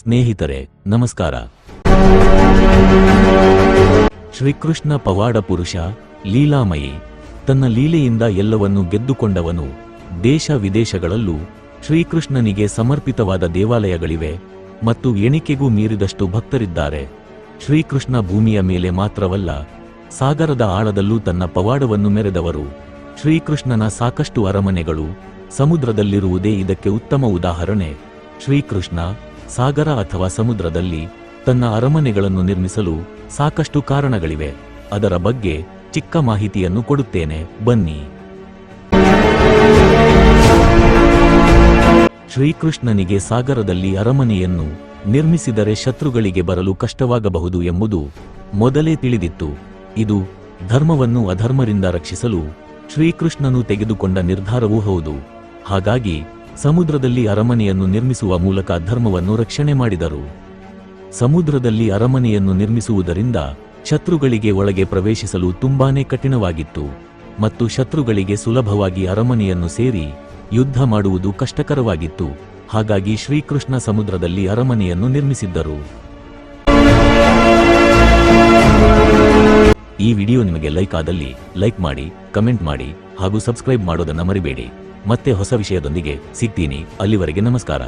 ಸ್ನೇಹಿತರೆ, ನಮಸ್ಕಾರ. ಶ್ರೀಕೃಷ್ಣ ಪವಾಡ ಪುರುಷ, ಲೀಲಾಮಯಿ, ತನ್ನ ಲೀಲೆಯಿಂದ ಎಲ್ಲವನ್ನೂ ಗೆದ್ದುಕೊಂಡವನು, ದೇಶ ವಿದೇಶಗಳಲ್ಲೂ ಶ್ರೀಕೃಷ್ಣನಿಗೆ ಸಮರ್ಪಿತವಾದ ದೇವಾಲಯಗಳಿವೆ ಮತ್ತು ಎಣಿಕೆಗೂ ಮೀರಿದಷ್ಟು ಭಕ್ತರಿದ್ದಾರೆ. ಶ್ರೀಕೃಷ್ಣ ಭೂಮಿಯ ಮೇಲೆ ಮಾತ್ರವಲ್ಲ, ಸಾಗರದ ಆಳದಲ್ಲೂ ತನ್ನ ಪವಾಡವನ್ನು ಮೆರೆದವರು. ಶ್ರೀಕೃಷ್ಣನ ಸಾಕಷ್ಟು ಅರಮನೆಗಳು, ಸಮುದ್ರದಲ್ಲಿರುವುದೇ ಇದಕ್ಕೆ ಉತ್ತಮ ಉದಾಹರಣೆ. ಶ್ರೀಕೃಷ್ಣ ಸಾಗರ ಅಥವಾ ಸಮುದ್ರದಲ್ಲಿ ತನ್ನ ಅರಮನೆಗಳನ್ನು ನಿರ್ಮಿಸಲು ಸಾಕಷ್ಟು ಕಾರಣಗಳಿವೆ. ಅದರ ಬಗ್ಗೆ ಚಿಕ್ಕ ಮಾಹಿತಿಯನ್ನು ಕೊಡುತ್ತೇನೆ. ಬನ್ನಿ. ಶ್ರೀಕೃಷ್ಣನಿಗೆ ಸಾಗರದಲ್ಲಿ ಅರಮನೆಯನ್ನು ನಿರ್ಮಿಸಿದರೆ ಶತ್ರುಗಳಿಗೆ ಬರಲು ಕಷ್ಟವಾಗಬಹುದು ಎಂಬುದು ಮೊದಲೇ ತಿಳಿದಿತ್ತು. ಇದು ಧರ್ಮವನ್ನು ಅಧರ್ಮರಿಂದ ರಕ್ಷಿಸಲು ಶ್ರೀಕೃಷ್ಣನು ತೆಗೆದುಕೊಂಡ ನಿರ್ಧಾರವೂ ಹೌದು. ಹಾಗಾಗಿ ಸಮುದ್ರದಲ್ಲಿ ಅರಮನೆಯನ್ನು ನಿರ್ಮಿಸುವ ಮೂಲಕ ಧರ್ಮವನ್ನು ರಕ್ಷಣೆ ಮಾಡಿದರು. ಸಮುದ್ರದಲ್ಲಿ ಅರಮನೆಯನ್ನು ನಿರ್ಮಿಸುವುದರಿಂದ ಶತ್ರುಗಳಿಗೆ ಒಳಗೆ ಪ್ರವೇಶಿಸಲು ತುಂಬಾನೇ ಕಠಿಣವಾಗಿತ್ತು ಮತ್ತು ಶತ್ರುಗಳಿಗೆ ಸುಲಭವಾಗಿ ಅರಮನೆಯನ್ನು ಸೇರಿ ಯುದ್ಧ ಮಾಡುವುದು ಕಷ್ಟಕರವಾಗಿತ್ತು. ಹಾಗಾಗಿ ಶ್ರೀಕೃಷ್ಣ ಸಮುದ್ರದಲ್ಲಿ ಅರಮನೆಯನ್ನು ನಿರ್ಮಿಸಿದ್ದರು. ಈ ವಿಡಿಯೋ ನಿಮಗೆ ಲೈಕ್ ಆದಲ್ಲಿ ಲೈಕ್ ಮಾಡಿ, ಕಮೆಂಟ್ ಮಾಡಿ ಹಾಗೂ ಸಬ್ಸ್ಕ್ರೈಬ್ ಮಾಡೋದನ್ನು ಮರಿಬೇಡಿ. ಮತ್ತೆ ಹೊಸ ವಿಷಯದೊಂದಿಗೆ ಸಿಗ್ತೀನಿ. ಅಲ್ಲಿವರೆಗೆ ನಮಸ್ಕಾರ.